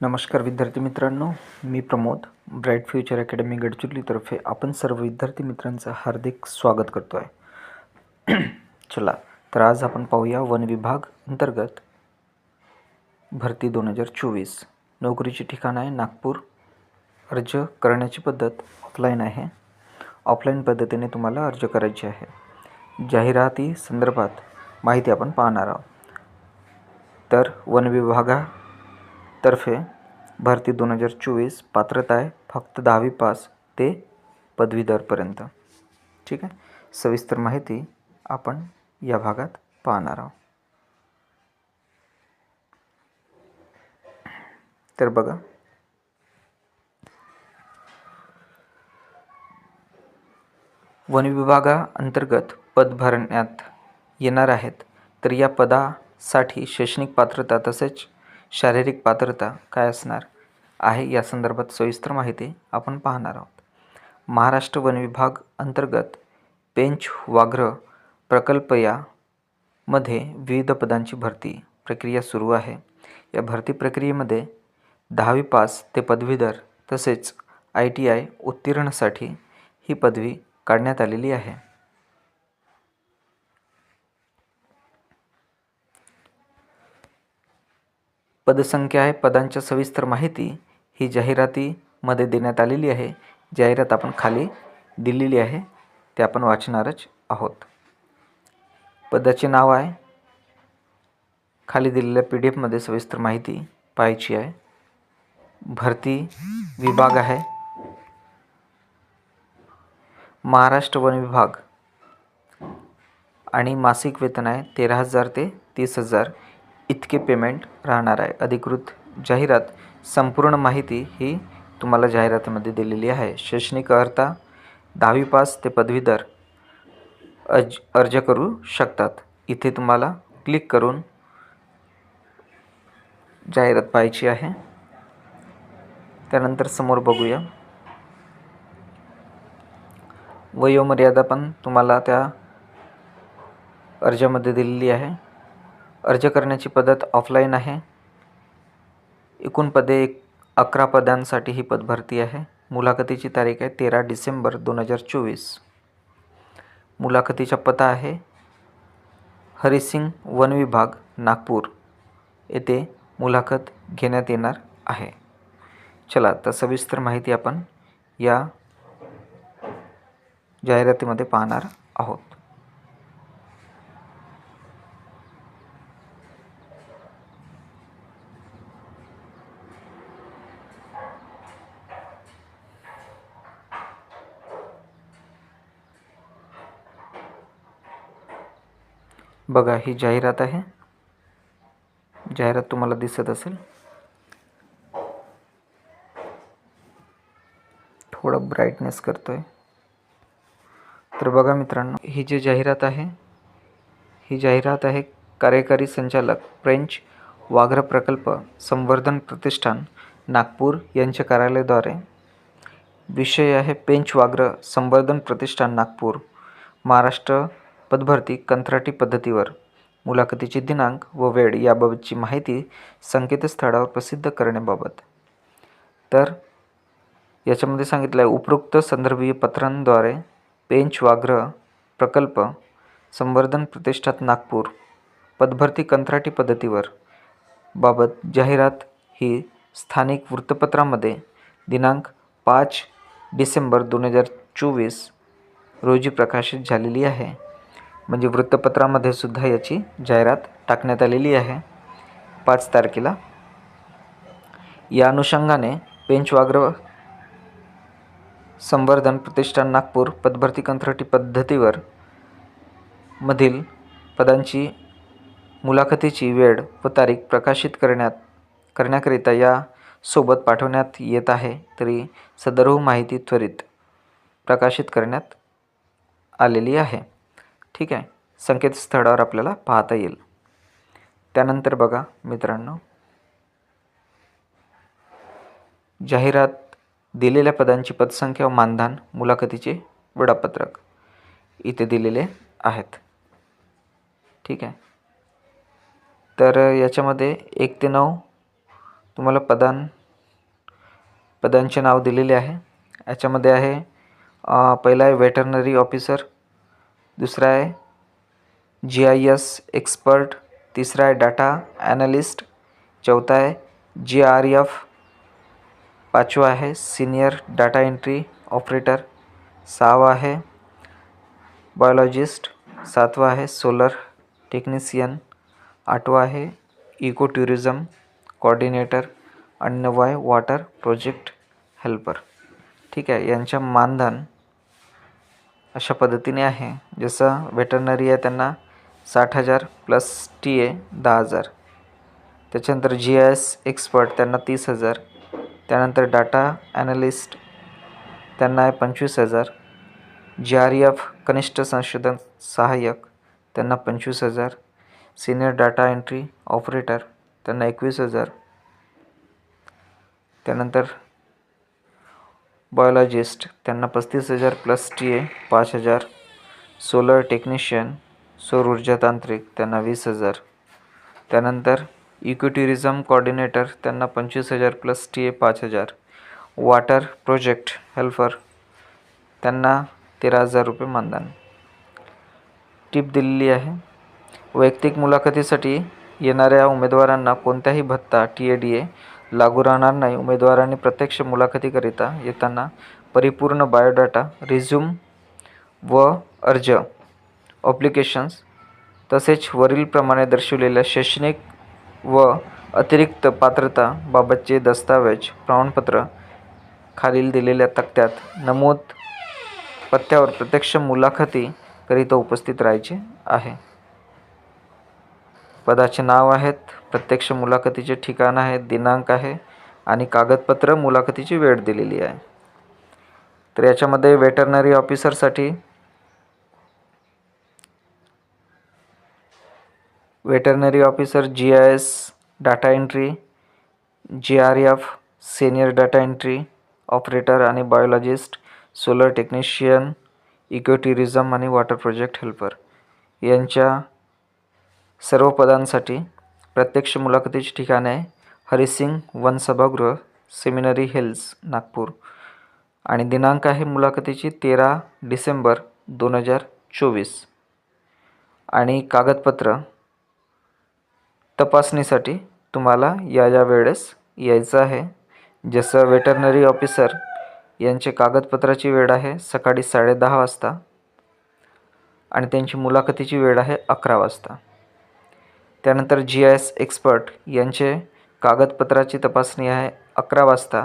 नमस्कार विद्यार्थी मित्रांनो मी प्रमोद ब्राईट फ्युचर अकॅडमी गडचिरोलीतर्फे आपण सर्व विद्यार्थी मित्रांचं हार्दिक स्वागत करतो आहे चला तर आज आपण पाहूया वन विभाग अंतर्गत भरती दोन हजार चोवीस. नोकरीचे ठिकाण आहे नागपूर. अर्ज करण्याची पद्धत ऑफलाईन आहे. ऑफलाईन पद्धतीने तुम्हाला अर्ज करायचे आहे. जाहिराती संदर्भात माहिती आपण पाहणार आहोत. तर वन विभागातर्फे भरती दोन हज़ार चोवीस पात्रता आहे. फक्त दहावी पास ते पदवीधरपर्यंत. ठीक आहे? सविस्तर माहिती आपण या भागात पाहणार आहोत. तर बघा. वन विभागाअंतर्गत पद भरण्यात येणार आहेत. तर या शैक्षणिक पात्रता तसेच शारीरिक पात्रता काय असणार आहे या संदर्भात सविस्तर माहिती आपण पाहणार आहोत. महाराष्ट्र वन विभाग अंतर्गत पेंच वाघ्र प्रकल्प या मध्ये विविध पदांची भरती प्रक्रिया सुरू आहे. या भरती प्रक्रियेमध्ये दहावी पास ते पदवीधर तसेच आय टी आय उत्तीर्णसाठी ही पदवी काढण्यात आलेली आहे. पदसंख्या आहे पदांच्या सविस्तर माहिती ही जाहिरातीमध्ये देण्यात आलेली आहे. जाहिरात आपण खाली दिलेली आहे. ते आपण वाचणारच आहोत. पदाचे नाव आहे. खाली दिलेल्या पी डी एफमध्ये सविस्तर माहिती पाहायची आहे. भरती विभाग आहे. महाराष्ट्र वन विभाग आणि मासिक वेतन आहे तेरा हजार ते तीस हजार. इतके पेमेंट राहणार आहे. अधिकृत जाहिरात संपूर्ण माहिती ही तुम्हाला जाहिरातीमध्ये दिलेली आहे. शैक्षणिक अर्हता दहावी पास ते पदवीधर अज अर्ज करू शकतात. इथे तुम्हाला क्लिक करून जाहिरात पाहायची आहे. त्यानंतर समोर बघूया. वयोमर्यादा पण तुम्हाला त्या अर्जामध्ये दिलेली आहे. अर्ज करण्याची पद्धत ऑफलाईन आहे. एकूण पदे एक अकरा पदांसाठी ही पदभरती आहे. मुलाखतीची तारीख आहे तेरा डिसेंबर दोन हजार चोवीस. मुलाखतीचा पत्ता आहे हरिसिंग वन विभाग नागपूर. येथे मुलाखत घेण्यात येणार आहे. चला तर सविस्तर माहिती आपण या जाहिरातीमध्ये पाहणार आहोत. बघा ही जाहिरात आहे. जाहिरात तुम्हाला दिसत असेल. थोडं ब्राईटनेस करतोय. तर बघा मित्रांनो ही जी जाहिरात आहे ही जाहिरात आहे कार्यकारी संचालक फ्रेंच वाघ्र प्रकल्प संवर्धन प्रतिष्ठान नागपूर यांच्या कार्यालयाद्वारे. विषय आहे पेंच वाघ्र संवर्धन प्रतिष्ठान नागपूर. महाराष्ट्र पदभरती कंत्राटी पद्धतीवर. मुलाखतीची दिनांक व वेळ याबाबतची माहिती संकेतस्थळावर प्रसिद्ध करण्याबाबत. तर याच्यामध्ये सांगितलं आहे उपरोक्त संदर्भीय पत्रांद्वारे पेंच व्याघ्र प्रकल्प संवर्धन प्रतिष्ठात नागपूर पदभरती कंत्राटी पद्धतीवर. बाबत जाहिरात ही स्थानिक वृत्तपत्रामध्ये दिनांक पाच डिसेंबर दोन हजार चोवीस रोजी प्रकाशित झालेली आहे. म्हणजे वृत्तपत्रामध्ये सुद्धा याची जाहिरात टाकण्यात आलेली आहे. पाच तारखेला. या अनुषंगाने पेंचवाग्र संवर्धन प्रतिष्ठान नागपूर पदभरती कंत्राटी पद्धतीवर मधील पदांची मुलाखतीची वेळ व तारीख प्रकाशित करण्यात करण्याकरिता या सोबत पाठवण्यात येत आहे तरी सदरहू हो माहिती त्वरित प्रकाशित करण्यात आलेली आहे. ठीक आहे. संकेतस्थळावर आपल्याला पाहता येईल. त्यानंतर बघा मित्रांनो. जाहिरात दिलेल्या पदांची पदसंख्या व मानधन मुलाखतीचे वेळापत्रक इथे दिलेले आहेत. ठीक आहे. तर याच्यामध्ये एक ते नऊ तुम्हाला पदां पदांचे नाव दिलेले आहे. याच्यामध्ये आहे पहिला आहे वेटरनरी ऑफिसर दुसरा आहे जी आय एस एक्सपर्ट तिसरा आहे डाटा ॲनालिस्ट चौथा आहे जी आर एफ पाचवा आहे सिनियर डाटा एंट्री ऑपरेटर सहावा आहे बायोलॉजिस्ट सातवा आहे सोलर टेक्निशियन आठवा आहे इको टुरिझम कॉर्डिनेटर आणि नववा आहे वॉटर प्रोजेक्ट हेल्पर ठीक आहे यांच्या मानधन अशा पद्धतीने आहे. जसं वेटरनरी आहे त्यांना साठ हजार प्लस टी ए दहा हजार. त्याच्यानंतर जी आय एस एक्सपर्ट त्यांना तीस हजार. त्यानंतर डाटा ॲनालिस्ट त्यांना आहे पंचवीस हजार. जी आर एफ कनिष्ठ संशोधन सहाय्यक त्यांना पंचवीस हजार. सिनियर डाटा एंट्री ऑपरेटर त्यांना एकवीस हजार. त्यानंतर बायोलॉजिस्ट त्यांना पस्तीस हजार प्लस टी ए पाच हजार. सोलर टेक्निशियन सौर ऊर्जा तांत्रिक त्यांना वीस हजार. त्यानंतर इको कॉर्डिनेटर त्यांना पंचवीस हजार प्लस टी ए पाच हजार. वॉटर प्रोजेक्ट हेल्पर त्यांना तेरा हजार रुपये मानधन. टीप दिलेली आहे. वैयक्तिक मुलाखतीसाठी येणाऱ्या उमेदवारांना कोणत्याही भत्ता टी ए डी ए लागू राहणार नाही. उमेदवारांनी प्रत्यक्ष मुलाखतीकरिता येताना परिपूर्ण बायोडाटा रिझ्यूम व अर्ज ऑप्लिकेशन्स तसेच वरीलप्रमाणे दर्शवलेल्या शैक्षणिक व अतिरिक्त पात्रता बाबतचे दस्तावेज प्रमाणपत्र खालील दिलेल्या तक्त्यात नमूद पत्त्यावर प्रत्यक्ष मुलाखतीकरिता उपस्थित राहायचे आहे. पदाचे नाव आहेत प्रत्यक्ष मुलाखतीचे ठिकाण आहे दिनांक आहे आणि कागदपत्र मुलाखतीची वेळ दिलेली आहे. तर याच्यामध्ये veterinary ऑफिसरसाठी veterinary officer G I S data entry G R F senior data entry operator आणि biologist solar technician eco tourism आणि वॉटर प्रोजेक्ट हेल्पर यांच्या सर्व पदांसाठी प्रत्यक्ष मुलाखतीची ठिकाणे हरिसिंग वन सभागृह सेमिनरी हिल्स नागपूर. आणि दिनांक आहे मुलाखतीची तेरा डिसेंबर दोन हजार चोवीस. आणि कागदपत्र तपासणीसाठी तुम्हाला या या वेळेस यायचं आहे. जसं वेटरनरी ऑफिसर यांचे कागदपत्राची वेळ आहे सकाळी साडेदहा वाजता. आणि त्यांची मुलाखतीची वेळ आहे अकरा वाजता. त्यानंतर जी आय एस एक्सपर्ट यांचे कागदपत्राची तपासणी आहे अकरा वाजता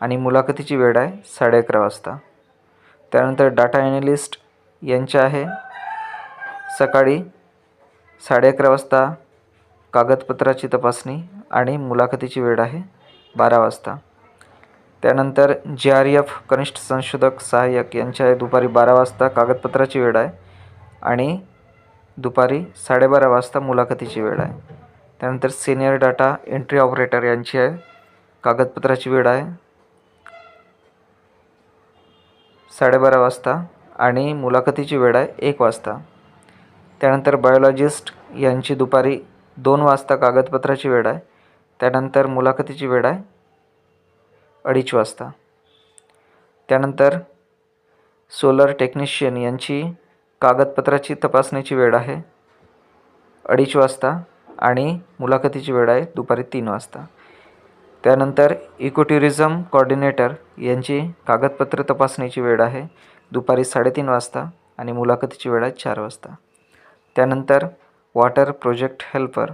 आणि मुलाखतीची वेळ आहे साडे अकरा वाजता. त्यानंतर डाटा ॲनालिस्ट यांचे आहे सकाळी साडे अकरा वाजता कागदपत्राची तपासणी आणि मुलाखतीची वेळ आहे बारा वाजता. त्यानंतर जे आर एफ कनिष्ठ संशोधक सहाय्यक यांच्या आहे दुपारी बारा वाजता कागदपत्राची वेळ आहे आणि दुपारी साडेबारा वाजता मुलाखतीची वेळ आहे. त्यानंतर सिनियर डाटा एंट्री ऑपरेटर यांची आहे. कागदपत्राची वेळ आहे. साडेबारा वाजता आणि मुलाखतीची वेळ आहे एक वाजता. त्यानंतर बायोलॉजिस्ट यांची दुपारी दोन वाजता कागदपत्राची वेळ आहे. त्यानंतर मुलाखतीची वेळ आहे अडीच वाजता. त्यानंतर सोलर टेक्निशियन यांची कागदपत्राची तपासणीची वेळ आहे अडीच वाजता आणि मुलाखतीची वेळ आहे दुपारी तीन वाजता. त्यानंतर इको टुरिझम कॉर्डिनेटर यांची कागदपत्र तपासणीची वेळ आहे दुपारी साडेतीन वाजता आणि मुलाखतीची वेळ आहे चार वाजता. त्यानंतर वॉटर प्रोजेक्ट हेल्पर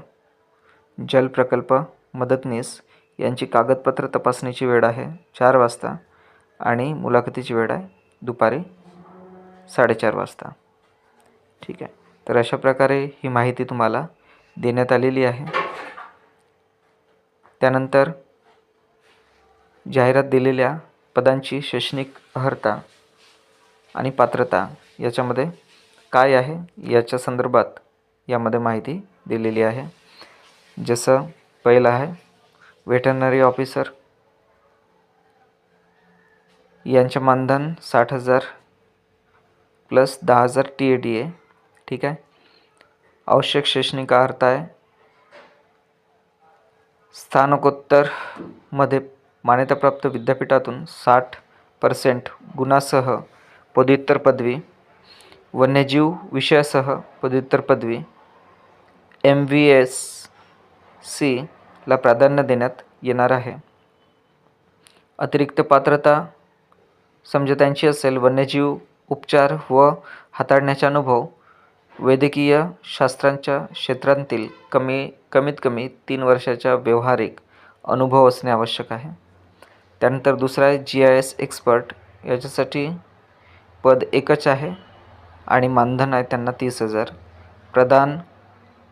जल प्रकल्प मदतनीस यांची कागदपत्र तपासणीची वेळ आहे चार वाजता आणि मुलाखतीची वेळ आहे दुपारी साडेचार वाजता. ठीक आहे. तर अशा प्रकारे ही माहिती तुम्हाला देण्यात आलेली आहे. त्यानंतर जाहिरात दिलेल्या पदांची शैक्षणिक अर्हता आणि पात्रता याच्यामध्ये काय आहे याच्या संदर्भात यामध्ये माहिती दिलेली आहे. जसं पहिलं आहे व्हेटरनरी ऑफिसर यांचे मानधन साठ हजार प्लस दहा हजार टी ए डी आहे ठीक आहे? आवश्यक शैक्षणिक अर्थ आहे. स्नातकोत्तरमध्ये मान्यताप्राप्त विद्यापीठातून साठ पर्सेंट गुणासह पदव्युत्तर पदवी वन्यजीव विषयासह पदव्युत्तर पदवी एम व्ही एस सीला प्राधान्य देण्यात येणार आहे. अतिरिक्त पात्रता समजा असेल वन्यजीव उपचार व हाताळण्याचा अनुभव वैद्यकीय शास्त्रांच्या क्षेत्रांतील कमी कमीत कमी तीन वर्षाच्या व्यावहारिक अनुभव असणे आवश्यक आहे. त्यानंतर दुसरा आहे जी आय एस एक्सपर्ट याच्यासाठी पद एकच आहे आणि मानधन आहे त्यांना तीस हजार. प्रधान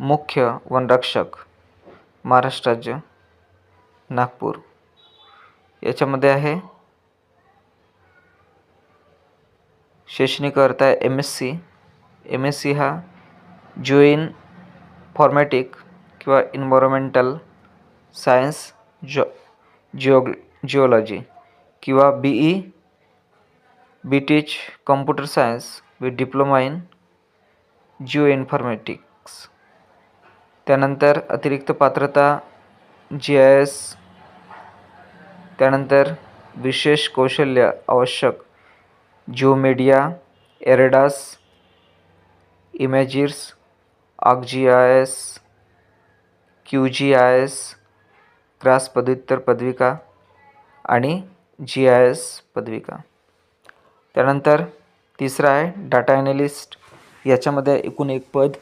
मुख्य वनरक्षक महाराष्ट्र राज्य नागपूर. याच्यामध्ये आहे शैक्षणिक अर्थ आहे M S C M S C हा ज्युइन फॉर्मॅटिक किंवा इन्व्हायरोमेंटल सायन्स जॉ जिओग जिओलॉजी किंवा B E B tech computer science with diploma in geoinformatics त्यानंतर अतिरिक्त पात्रता जी आय एस त्यानंतर विशेष कौशल्य आवश्यक GeoMedia ERDAS imagers Arc G I S Q G I S GRASS पदव्युत्तर पदविका आणि जी आय एस पदविका. त्यानंतर तिसरा आहे डाटा ॲनालिस्ट. याच्यामध्ये एकूण एक पद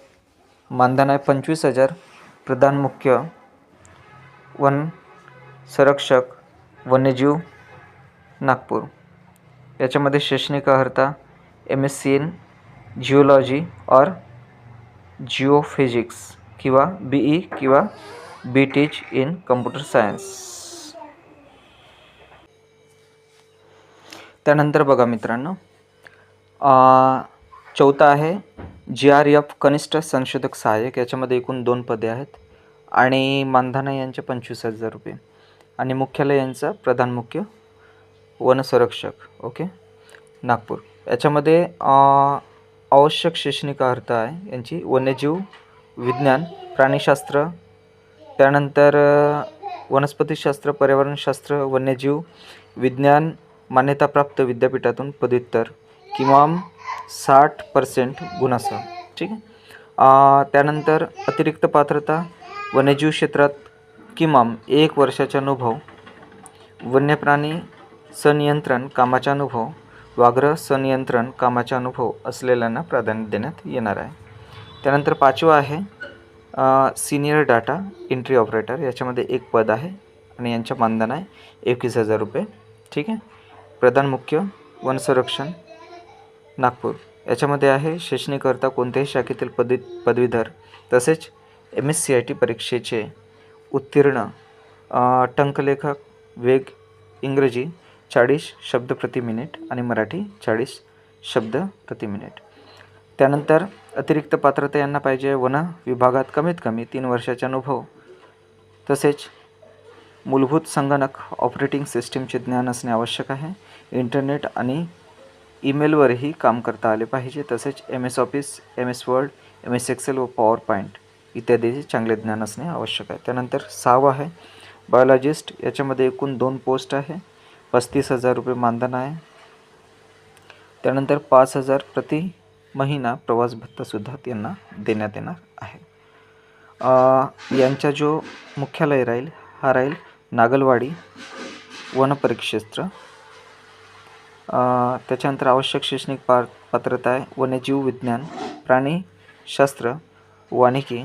मानधन आहे पंचवीस हजार. प्रधान मुख्य वन संरक्षक वन्यजीव नागपूर. याच्यामध्ये शैक्षणिक अर्हता M S C in geology और जिओफिजिक्स किंवा बी ई किंवा B Tech in computer science. त्यानंतर बघा मित्रांनो चौथा आहे जी आर एफ कनिष्ठ संशोधक सहाय्यक. याच्यामध्ये एकूण दोन पदे आहेत आणि मानधना यांचे पंचवीस हजार रुपये आणि मुख्यालय यांचा प्रधान मुख्य वनसंरक्षक ओके नागपूर. याच्यामध्ये आवश्यक शैक्षणिक अर्थ आहे. यांची वन्यजीव विज्ञान प्राणीशास्त्र त्यानंतर वनस्पतीशास्त्र पर्यावरणशास्त्र वन्यजीव विज्ञान मान्यताप्राप्त विद्यापीठातून पदव्युत्तर किमान साठ पर्सेंट गुणासह. ठीक आहे? त्यानंतर अतिरिक्त पात्रता वन्यजीव क्षेत्रात किमान एक वर्षाचा अनुभव वन्यप्राणी संनियंत्रण कामाचा अनुभव व्याघ्र संनियंत्रण कामाचा अनुभव असलेल्यांना प्राधान्य देण्यात येणार आहे. त्यानंतर पाचवा आहे सिनियर डाटा एंट्री ऑपरेटर याच्यामध्ये एक पद आहे आणि यांच्या मानधन आहे एकवीस हजार रुपये. ठीक आहे? प्रधान मुख्य वनसंरक्षण नागपूर. याच्यामध्ये आहे शैक्षणिककर्ता कोणत्याही शाखेतील पदवी पदवीधर तसेच M S C I T परीक्षेचे उत्तीर्ण टंकलेखक वेग इंग्रजी चाळीस शब्द प्रति मिनिट आणि मराठी चाळीस शब्द प्रति मिनिट. त्यानंतर अतिरिक्त पात्रता यांना पाहिजे वन विभागात कमीत कमी तीन वर्षाचा अनुभव. तसेच मूलभूत संगणक ऑपरेटिंग सिस्टीमचे ज्ञान असणे आवश्यक आहे. इंटरनेट आणि ईमेलवरही काम करता आले पाहिजे. तसेच M S Office M S Word M S Excel व पॉवर पॉईंट इत्यादीचे चांगले ज्ञान असणे आवश्यक आहे. त्यानंतर सहावं आहे. बायोलॉजिस्ट याच्यामध्ये एकूण दोन पोस्ट आहे. पस्तीस हजार रुपये मानधन आहे. त्यानंतर पाच हजार प्रति महिना प्रवास भत्तासुद्धा त्यांना देण्यात येणार आहे. यांचा जो मुख्यालय राहील हा राहील नागलवाडी वनपरिक्षेत्र. त्याच्यानंतर आवश्यक शैक्षणिक पा पात्रता आहे वन्यजीव विज्ञान प्राणीशास्त्र वानिकी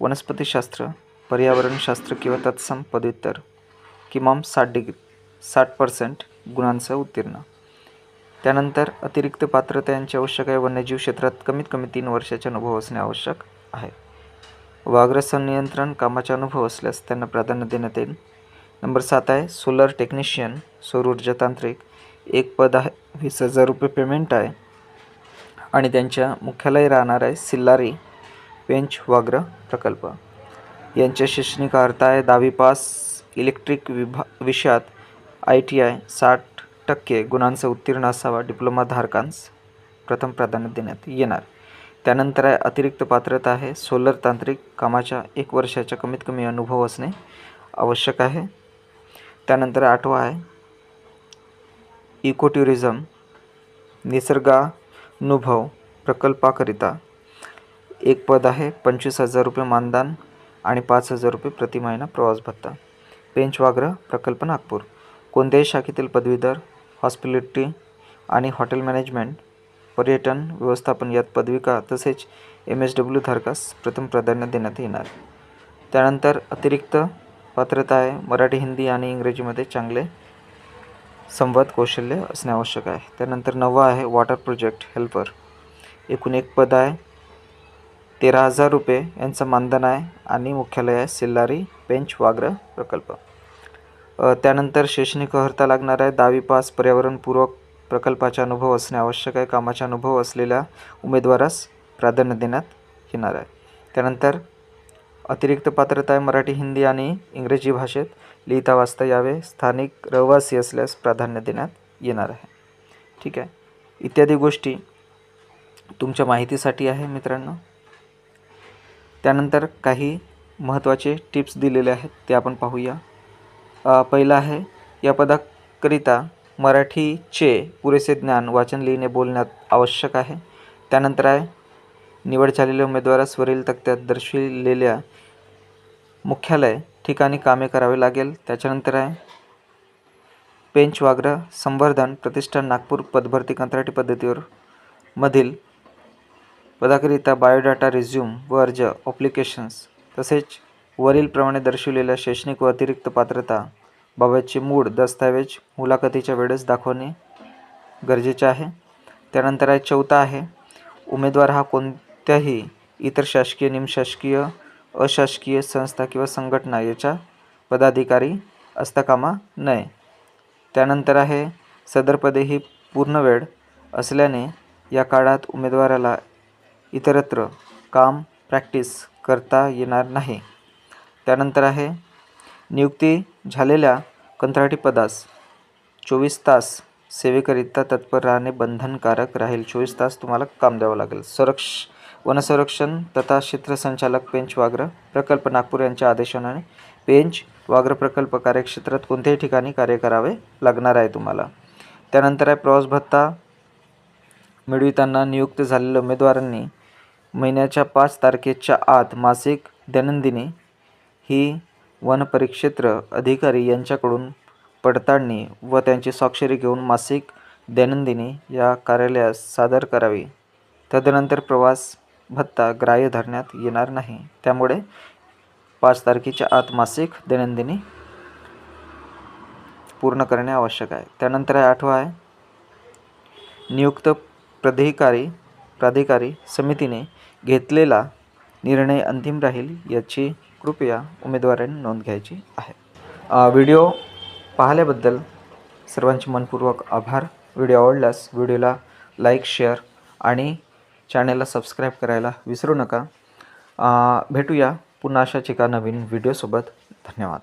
वनस्पतीशास्त्र पर्यावरणशास्त्र किंवा तत्सम पदव्युत्तर किमान साठ डिग्री साठ पर्सेंट गुणांसह उत्तीर्ण. त्यानंतर अतिरिक्त पात्रता यांची आवश्यक आहे. वन्यजीव क्षेत्रात कमीत कमी तीन वर्षाचा अनुभव असणे आवश्यक आहे. वाघ्र नियंत्रण कामाचा अनुभव असल्यास त्यांना प्राधान्य देण्यात येईल. नंबर सात आहे सोलर टेक्निशियन सौर ऊर्जा तांत्रिक. एक पद आहे वीस हजार रुपये पेमेंट आहे. आणि त्यांच्या मुख्यालय राहणार आहे सिल्लारी पेंच वाग्र प्रकल्प. यांच्या शैक्षणिक अर्थ आहे दहावी पास इलेक्ट्रिक विभा विषयात आय टी आय साठ टक्के गुणांचा उत्तीर्ण असावा डिप्लोमा धारकांस प्रथम प्राधान्य देण्यात येणार. त्यानंतर आहे अतिरिक्त पात्रता आहे सोलर तांत्रिक कामाच्या एक वर्षाच्या कमीत कमी अनुभव असणे आवश्यक आहे. त्यानंतर आठवा आहे इको टुरिझम निसर्गानुभव प्रकल्पाकरिता एक पद आहे पंचवीस हजार रुपये मानदान आणि पाच हजार रुपये प्रति महिना प्रवास भत्ता. पेंचवाग्रह प्रकल्प नागपूर. कोणत्याही शाखेतील पदवीधर हॉस्पिटॅलिटी आणि हॉटेल मॅनेजमेंट पर्यटन व्यवस्थापन यात पदविका तसेच एम एस डब्ल्यू धारकास प्रथम प्राधान्य देण्यात येणार. त्यानंतर अतिरिक्त पात्रता आहे. मराठी हिंदी आणि इंग्रजीमध्ये चांगले संवाद कौशल्य असणे आवश्यक आहे. त्यानंतर नववा आहे वॉटर प्रोजेक्ट हेल्पर एकूण एक पद आहे. तेरा हजार रुपये यांचं मानधन आहे आणि मुख्यालय आहे सिल्लारी पेंच वाग्र प्रकल्प. त्यानंतर शैक्षणिक अर्हता लागणार आहे. दहावी पास पर्यावरणपूरक प्रकल्पाचा अनुभव असणे आवश्यक आहे. कामाचा अनुभव असलेल्या उमेदवारास प्राधान्य देण्यात येणार आहे. त्यानंतर अतिरिक्त पात्रता आहे मराठी हिंदी आणि इंग्रजी भाषेत. लिहिता वाचता यावे. स्थानिक रहिवासी असल्यास प्राधान्य देण्यात येणार आहे. ठीक आहे. इत्यादी गोष्टी तुमच्या माहितीसाठी आहे मित्रांनो. त्यानंतर काही महत्त्वाचे टिप्स दिलेले आहेत. ते आपण पाहूया. पहिलं आहे. या पदाकरिता मराठीचे पुरेसे ज्ञान वाचन लिहिणे बोलण्यात आवश्यक आहे. त्यानंतर आहे निवड झालेल्या उमेदवारास वरील तक्त्यात दर्शविलेल्या मुख्यालय ठिकाणी कामे करावे लागेल. त्याच्यानंतर आहे पेंच वाग्र संवर्धन प्रतिष्ठान नागपूर पदभरती कंत्राटी पद्धतीवर मधील पदाकरिता बायोडाटा रिझ्यूम व अर्ज ॲप्लिकेशन्स तसेच वरीलप्रमाणे दर्शविलेल्या शैक्षणिक व अतिरिक्त पात्रता बाबतचे मूळ दस्तऐवज मुलाखतीच्या वेळेस दाखवणे गरजेचे आहे. त्यानंतर आहे चौथा आहे उमेदवार हा कोणत्याही इतर शासकीय निमशासकीय अशासकीय संस्था किंवा संघटना याच्या पदाधिकारी असता कामा नये. त्यानंतर आहे सदरपदे ही पूर्ण वेळ असल्याने या काळात उमेदवाराला इतरत्र काम प्रॅक्टिस करता येणार नाही. त्यानंतर आहे नियुक्ती झालेल्या कंत्राटी पदास. चोवीस तास सेवेकरिता तत्पर राहणे बंधनकारक राहील. चोवीस तास तुम्हाला काम द्यावं लागेल. संरक्ष वनसंरक्षण तथा क्षेत्रसंचालक पेंच वाग्र प्रकल्प नागपूर यांच्या आदेशाने पेंच वाग्र प्रकल्प कार्यक्षेत्रात कोणत्याही ठिकाणी कार्य करावे लागणार आहे तुम्हाला. त्यानंतर आहे प्रवास भत्ता. मिळविताना नियुक्त झालेल्या उमेदवारांनी महिन्याच्या पाच तारखेच्या आत मासिक दैनंदिनी ही वन परिक्षेत्र अधिकारी यांच्याकडून पडताळणी व त्यांची स्वाक्षरी घेऊन मासिक दैनंदिनी या कार्यालयास सादर करावी. तदनंतर प्रवास भत्ता ग्राह्य धरण्यात येणार नाही. त्यामुळे पाच तारखेच्या आत मासिक दैनंदिनी पूर्ण करणे आवश्यक आहे. त्यानंतर आहे आठवा आहे. नियुक्त प्राधिकारी प्राधिकारी समितीने घेतलेला निर्णय अंतिम राहील याची कृपया उमेदवाराने नोंद घ्यायची आहे. व्हिडिओ पाहिल्याबद्दल सर्वांचे मनपूर्वक आभार. व्हिडिओ आवडल्यास व्हिडिओला लाईक शेअर आणि चॅनलला सबस्क्राईब करायला विसरू नका. भेटूया पुन्हा अशाच एका नवीन व्हिडिओसोबत. धन्यवाद.